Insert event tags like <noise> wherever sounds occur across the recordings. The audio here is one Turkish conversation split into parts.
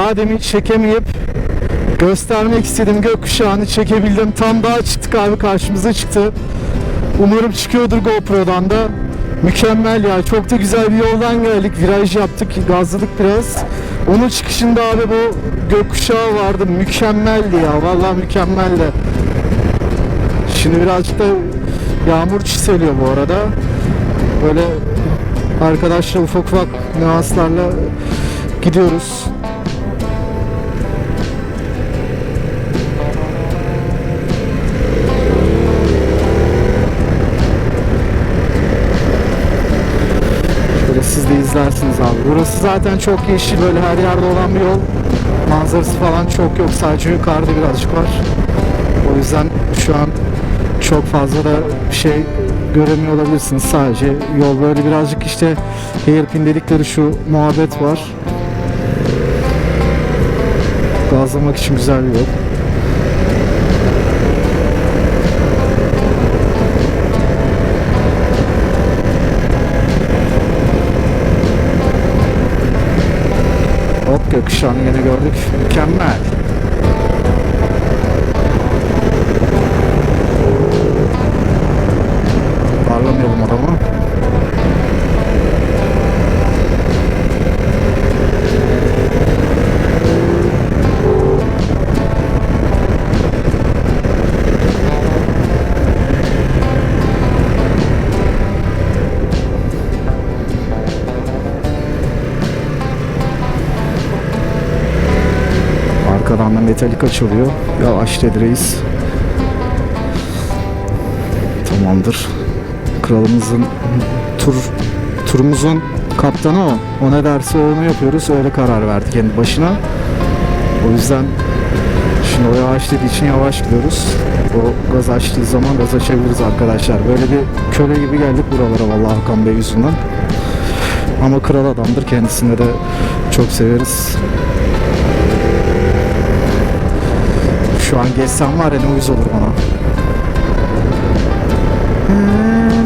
Daha demin çekemeyip göstermek istedim gökkuşağını çekebildim. Tam daha çıktık abi karşımıza çıktı. Umarım çıkıyordur GoPro'dan da. Mükemmel ya. Çok da güzel bir yoldan geldik. Viraj yaptık, gazladık biraz. Onun çıkışında abi bu gökkuşağı vardı. Mükemmeldi ya. Vallahi mükemmeldi. Şimdi birazcık da yağmur çiseliyor bu arada. Böyle arkadaşlar ufak ufak nüanslarla gidiyoruz. Zaten çok yeşil böyle her yerde olan bir yol. Manzarası falan çok yok. Sadece yukarıda birazcık var. O yüzden şu an çok fazla da şey göremiyor olabilirsiniz. Sadece yol böyle birazcık işte hairpin dedikleri şu muhabbet var. Gazlamak için güzel bir yol. Gökkuşağını yine gördük. Mükemmel. Metalik açılıyor. Yavaş dedi reis. Tamamdır. Kralımızın tur turumuzun kaptanı o. O ne derse onu yapıyoruz. Öyle karar verdi kendi başına. O yüzden şimdi o yavaş dediği için yavaş gidiyoruz. O gaz açtığı zaman gaz açabiliriz arkadaşlar. Böyle bir köle gibi geldik buralara vallahi Hakan Bey yüzünden. Ama kral adamdır. Kendisini de çok severiz. Şu an geçsem var ya ne uyuz olur bana. Daha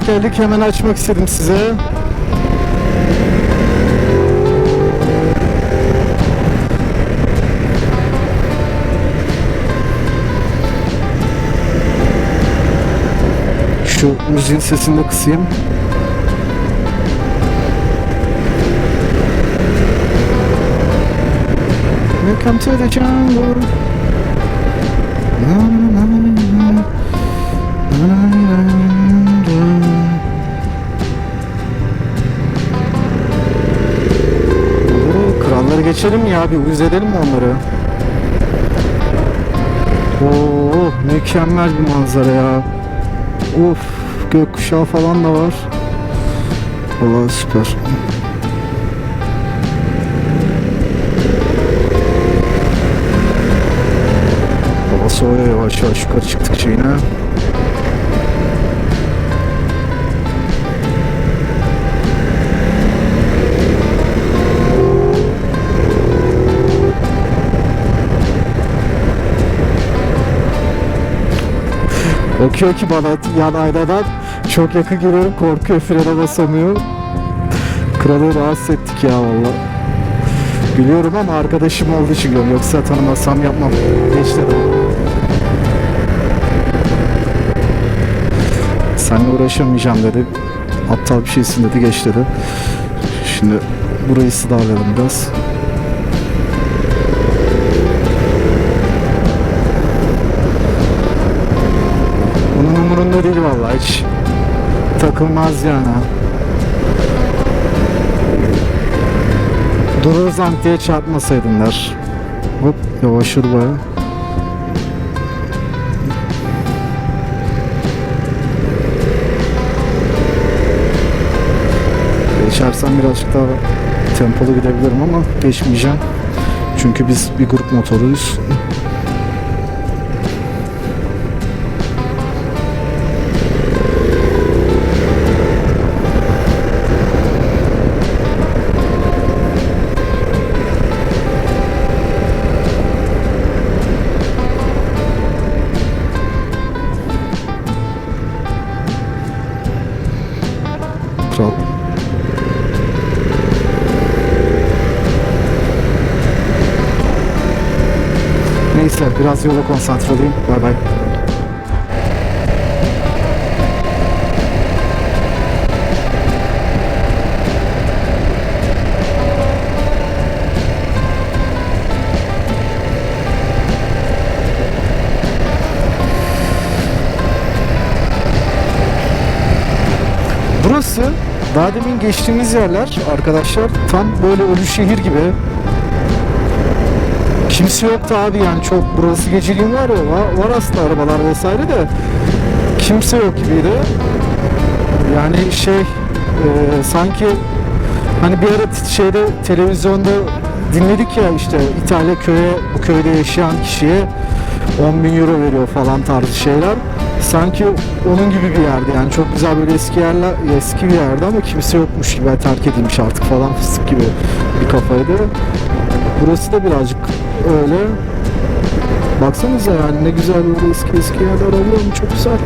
denk geldik hemen açmak istedim size. Şu müziğin sesini de kısayım. Welcome to the jungle. Geçelim ya? Bir uyuz onları? Oo, mükemmel bir manzara ya. Of, gökkuşağı falan da var. Vallahi süper. Hava soğuyor yavaş yavaş yukarı çıktıkça yine. Bakıyor ki bana yan aynadan çok yakın geliyorum korkuyor frene basamıyor. Kralı rahatsız ettik ya valla. Biliyorum ama arkadaşım olduğu için biliyorum. Yoksa tanımasam yapmam. Geç dedim. Seninle uğraşamayacağım dedi. Aptal bir şeysin dedi geç dedi. Şimdi burayı sıdarlayalım biraz. Umurunda değil vallahi hiç takılmaz yani. Durur zank diye çarpmasaydın der. Hop yavaşır baya. Geçersem birazcık daha tempolu gidebilirim ama geçmeyeceğim. Çünkü biz bir grup motoruyuz. Biraz yola konsantre olayım. Bay bay. Burası daha demin geçtiğimiz yerler arkadaşlar tam böyle ölü şehir gibi. Kimse yoktu abi yani çok burası geceliğin var ya var, aslında arabalar vesaire de kimse yok gibiydi. Yani şey e, sanki hani bir ara şeyde televizyonda dinledik ya işte İtalya köye bu köyde yaşayan kişiye 10 bin euro veriyor falan tarzı şeyler. Sanki onun gibi bir yerdi yani çok güzel böyle eski yerler eski bir yerde ama kimse yokmuş gibi terk edilmiş artık falan fıstık gibi bir kafaydı. Burası da birazcık öyle. Baksanıza yani ne güzel böyle eski eski yerler oluyor çok güzel.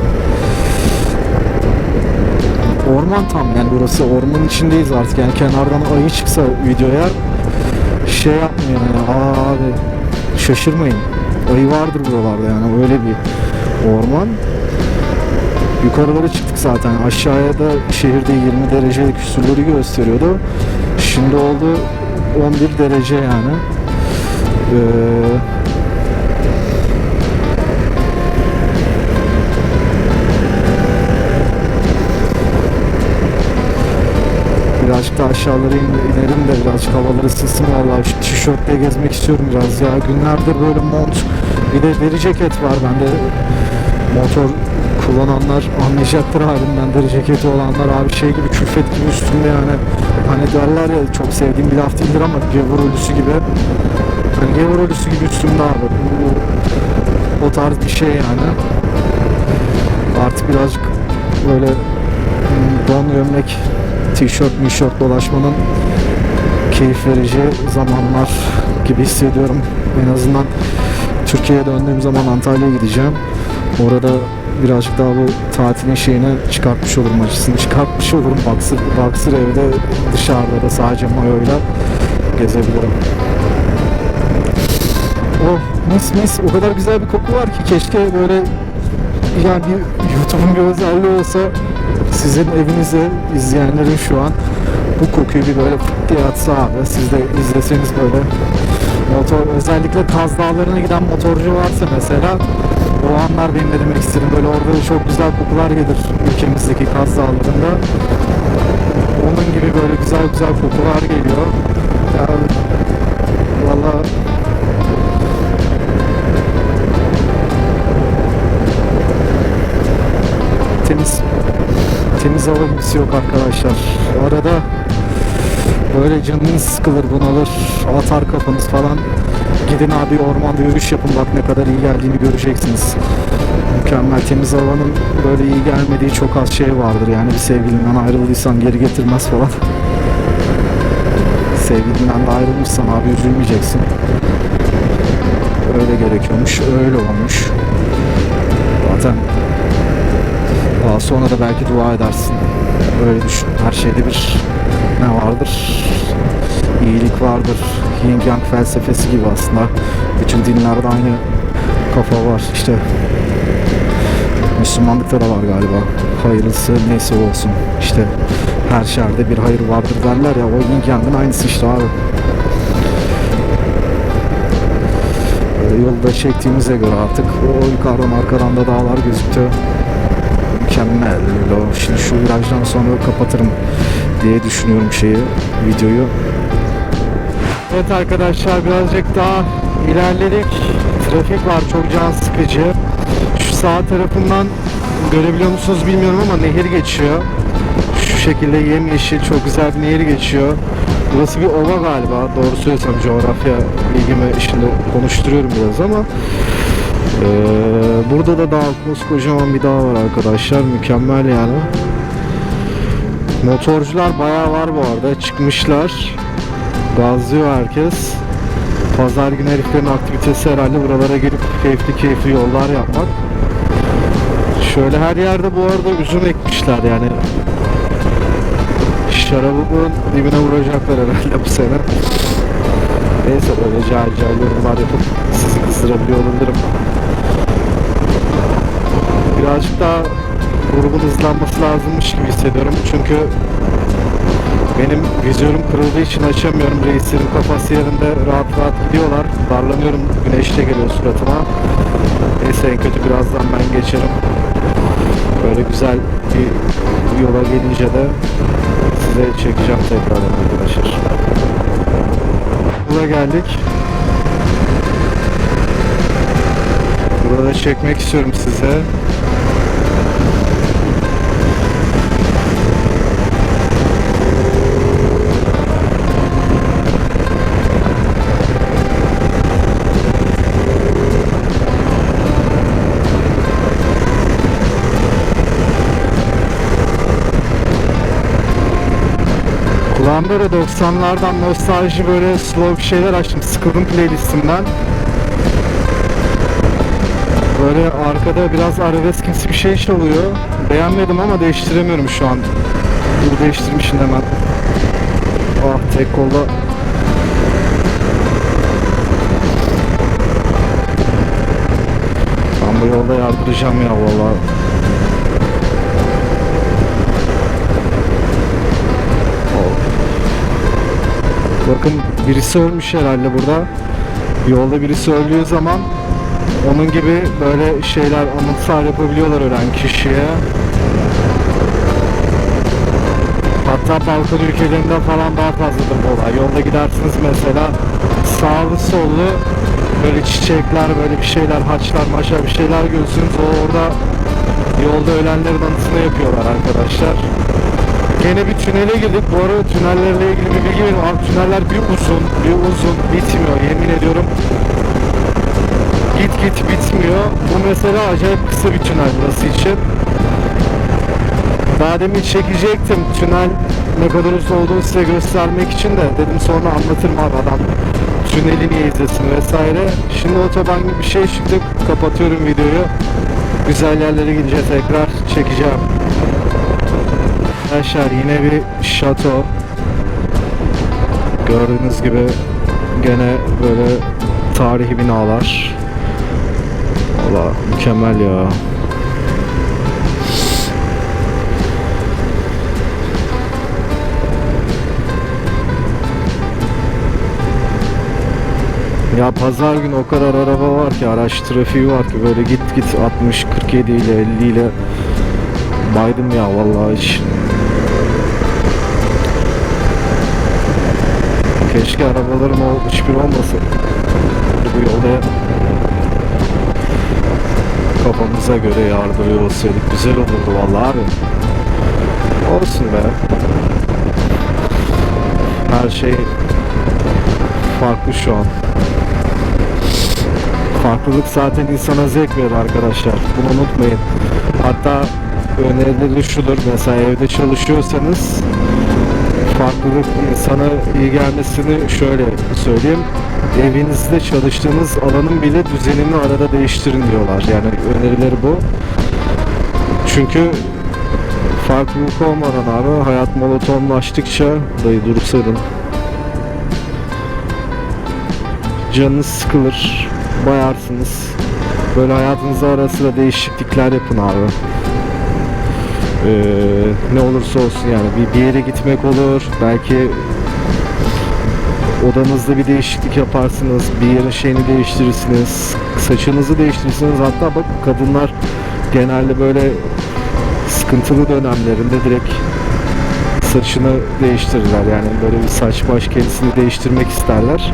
Orman tam yani burası ormanın içindeyiz artık yani kenardan ayı çıksa videoya şey yapmayın yani abi şaşırmayın. Ayı vardır buralarda yani öyle bir orman. Yukarılara çıktık zaten. Aşağıya da şehirde 20 derece küsürleri gösteriyordu. Şimdi oldu 11 derece yani. Ee, birazcık da aşağılara in- inelim de birazcık havalar ısınsın. Vallahi şu tişörtle gezmek istiyorum biraz. Ya günlerdir böyle mont bir de deri ceket var bende. Motor kullananlar anlayacaktır halimden deri ceketi olanlar abi şey gibi külfet gibi üstünde yani hani derler ya çok sevdiğim bir laf değildir ama gevur ölüsü gibi hani gevur ölüsü gibi üstümde abi bu, o tarz bir şey yani artık birazcık böyle hmm, don gömlek tişört mişört dolaşmanın keyif verici zamanlar gibi hissediyorum. En azından Türkiye'ye döndüğüm zaman Antalya'ya gideceğim. Orada birazcık daha bu tatilin şeyine çıkartmış olurum acısını çıkartmış olurum. Baksır, baksır evde dışarıda da sadece mayoyla gezebilirim. Oh mis mis o kadar güzel bir koku var ki keşke böyle yani bir YouTube'un bir özelliği olsa sizin evinize izleyenlerin şu an bu kokuyu bir böyle fıt diye atsa abi siz de izleseniz böyle motor özellikle Kaz Dağları'na giden motorcu varsa mesela o anlar benim demek istedim böyle orada da çok güzel kokular gelir ülkemizdeki Kaz Dağları'nda onun gibi böyle güzel güzel kokular geliyor ya valla temiz temiz gibisi yok arkadaşlar. Arada böyle canınız sıkılır bunalır atar kafanız falan. Gidin abi ormanda yürüyüş yapın bak ne kadar iyi geldiğini göreceksiniz. Mükemmel temiz havanın böyle iyi gelmediği çok az şey vardır yani bir sevgilinden ayrıldıysan geri getirmez falan. <laughs> Sevgilinden de ayrılmışsan abi üzülmeyeceksin. Öyle gerekiyormuş, öyle olmuş. Zaten daha sonra da belki dua edersin. Öyle düşün. Her şeyde bir ne vardır? İyilik vardır. Yin Yang felsefesi gibi aslında. Bütün dinlerde aynı kafa var. İşte Müslümanlıkta da var galiba. Hayırlısı neyse olsun. İşte her şerde bir hayır vardır derler ya. O Yin Yang'ın aynısı işte abi. Yolda çektiğimize göre artık o yukarıdan arkadan da dağlar gözüktü mükemmel. Şimdi şu virajdan sonra kapatırım diye düşünüyorum şeyi, videoyu. Evet arkadaşlar birazcık daha ilerledik. Trafik var çok can sıkıcı. Şu sağ tarafından görebiliyor musunuz bilmiyorum ama nehir geçiyor. Şu şekilde yemyeşil çok güzel bir nehir geçiyor. Burası bir ova galiba. Doğru söylesem coğrafya bilgimi şimdi konuşturuyorum biraz ama ee, burada da dağ, koskocaman bir dağ var arkadaşlar. Mükemmel yani. Motorcular bayağı var bu arada. Çıkmışlar. Gazlıyor herkes. Pazar günü heriflerin aktivitesi herhalde buralara gelip keyifli keyifli yollar yapmak. Şöyle her yerde bu arada üzüm ekmişler yani. Şarabımın dibine vuracaklar herhalde bu sene. Neyse böyle cahil cahil yorumlar yapıp sizi kızdırabiliyor olabilirim. Birazcık daha grubun hızlanması lazımmış gibi hissediyorum. Çünkü benim vizörüm kırıldığı için açamıyorum. Reislerin kafası yerinde rahat rahat gidiyorlar. Darlanıyorum. Güneş de geliyor suratıma. Neyse en kötü birazdan ben geçerim. Böyle güzel bir yola gelince de size çekeceğim tekrardan arkadaşlar. Buraya geldik. Burada çekmek istiyorum size. Kulağımda böyle 90'lardan nostalji böyle slow bir şeyler açtım. Sıkıldım playlistimden. Böyle arkada biraz arabeskimsi bir şey çalıyor. Beğenmedim ama değiştiremiyorum şu an. Dur değiştirmişim hemen. Ah tek kolda Ben bu yolda yardıracağım ya vallahi. Bakın birisi ölmüş herhalde burada. Yolda birisi öldüğü zaman onun gibi böyle şeyler anıtsal yapabiliyorlar ölen kişiye. Hatta Balkan ülkelerinde falan daha fazladır bu olay. Yolda gidersiniz mesela sağlı sollu böyle çiçekler böyle bir şeyler haçlar maşa bir şeyler görürsünüz. O orada yolda ölenlerin anısını yapıyorlar arkadaşlar. Gene bir tünele girdik. Bu arada tünellerle ilgili bir bilgi vereyim. Abi tüneller bir uzun, bir uzun bitmiyor. Yemin ediyorum. Git git bitmiyor. Bu mesela acayip kısa bir tünel burası için. Daha demin çekecektim tünel ne kadar uzun olduğunu size göstermek için de dedim sonra anlatırım abi adam tüneli niye izlesin vesaire. Şimdi otoban gibi bir şey çıktık. Kapatıyorum videoyu. Güzel yerlere gidince tekrar çekeceğim. Arkadaşlar yine bir şato. Gördüğünüz gibi gene böyle tarihi binalar. Valla mükemmel ya. Ya pazar günü o kadar araba var ki araç trafiği var ki böyle git git 60 47 ile 50 ile baydım ya vallahi hiç. Keşke arabalarım o hiçbir olmasa. Bu yolda kafamıza göre yardırıyor olsaydık güzel olurdu vallahi abi. Olsun be. Her şey farklı şu an. Farklılık zaten insana zevk verir arkadaşlar. Bunu unutmayın. Hatta önerileri şudur. Mesela evde çalışıyorsanız farklılık insana iyi gelmesini şöyle söyleyeyim. Evinizde çalıştığınız alanın bile düzenini arada değiştirin diyorlar. Yani önerileri bu. Çünkü farklılık olmadan abi hayat monotonlaştıkça dayı dursaydın canınız sıkılır, bayarsınız. Böyle hayatınızda ara sıra değişiklikler yapın abi. Ee, ne olursa olsun yani bir, bir yere gitmek olur, belki odanızda bir değişiklik yaparsınız, bir yerin şeyini değiştirirsiniz, saçınızı değiştirirsiniz. Hatta bak kadınlar genelde böyle sıkıntılı dönemlerinde direkt saçını değiştirirler yani böyle bir saç baş kendisini değiştirmek isterler.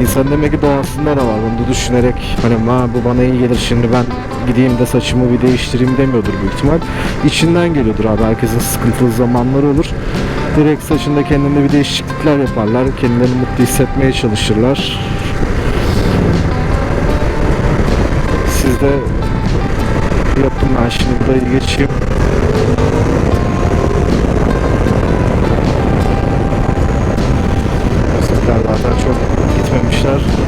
İnsan demek ki doğasında da var bunu düşünerek hani ma bu bana iyi gelir şimdi ben gideyim de saçımı bir değiştireyim demiyordur büyük ihtimal. İçinden geliyordur abi herkesin sıkıntılı zamanları olur. Direkt saçında kendine bir değişiklikler yaparlar. Kendilerini mutlu hissetmeye çalışırlar. Siz de yapın ben şimdi burayı geçeyim. Rycerz.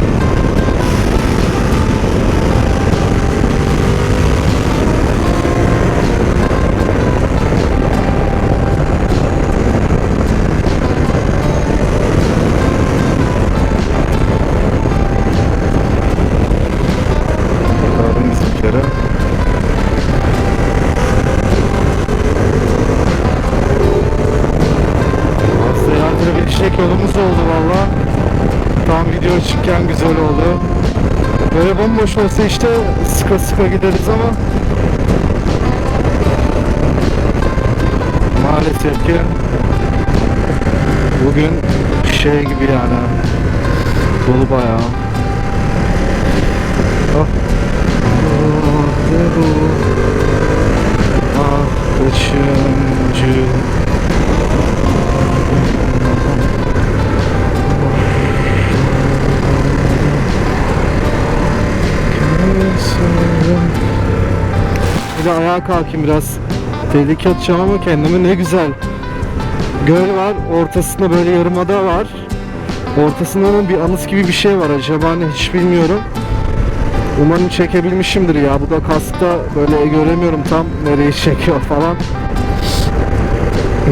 Çıkken güzel oldu. Böyle bomboş olsa işte sıka sıka gideriz ama maalesef ki bugün şey gibi yani dolu bayağı. Ah. Ayağa kalkayım biraz. Tehlike atacağım ama kendimi ne güzel. Göl var, ortasında böyle yarımada var. Ortasında onun bir anıt gibi bir şey var. Acaba ne hiç bilmiyorum. Umarım çekebilmişimdir ya. Bu da kaskta böyle göremiyorum tam nereyi <laughs> çekiyor falan.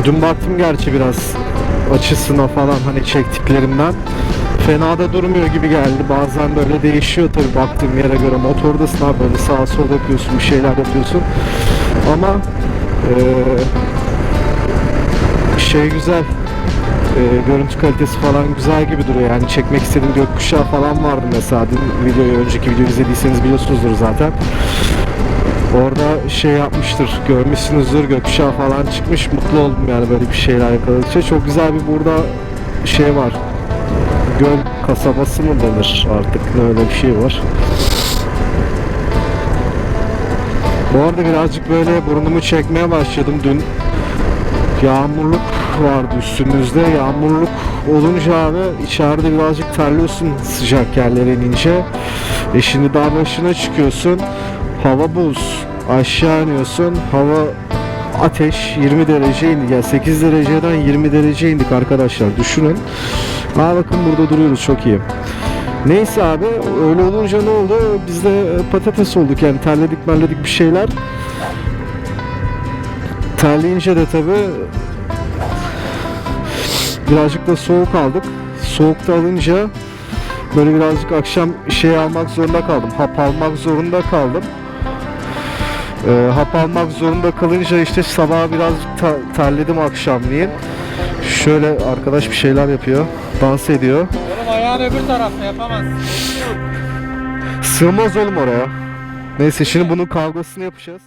Dün baktım gerçi biraz açısına falan hani çektiklerimden. Fena da durmuyor gibi geldi. Bazen böyle değişiyor tabii baktığım yere göre. Motordasın abi böyle sağa sola yapıyorsun, bir şeyler yapıyorsun. Ama eee, şey güzel. Eee, görüntü kalitesi falan güzel gibi duruyor. Yani çekmek istediğim gökkuşağı falan vardı mesela. Videoyu, önceki videoyu izlediyseniz biliyorsunuzdur zaten. Orada şey yapmıştır, görmüşsünüzdür gökkuşağı falan çıkmış. Mutlu oldum yani böyle bir şeyler yakaladıkça. Çok güzel bir burada şey var. Göl kasabası mı denir artık öyle bir şey var. Bu arada birazcık böyle burnumu çekmeye başladım dün. Yağmurluk vardı üstümüzde. Yağmurluk olunca abi içeride birazcık terliyorsun sıcak yerlere inince. E şimdi dağ başına çıkıyorsun. Hava buz. Aşağı iniyorsun. Hava ateş 20 derece indi. Ya 8 dereceden 20 derece indik arkadaşlar. Düşünün. Aa bakın burada duruyoruz çok iyi. Neyse abi öyle olunca ne oldu? Biz de patates olduk yani terledik merledik bir şeyler. Terleyince de tabi birazcık da soğuk aldık. Soğukta alınca böyle birazcık akşam şey almak zorunda kaldım. Hap almak zorunda kaldım. Ee, hap almak zorunda kalınca işte sabah birazcık ta- terledim akşamleyin. Şöyle arkadaş bir şeyler yapıyor. Dans ediyor. Oğlum ayağın öbür tarafta yapamazsın. Sığmaz oğlum oraya. Neyse şimdi bunun kavgasını yapacağız.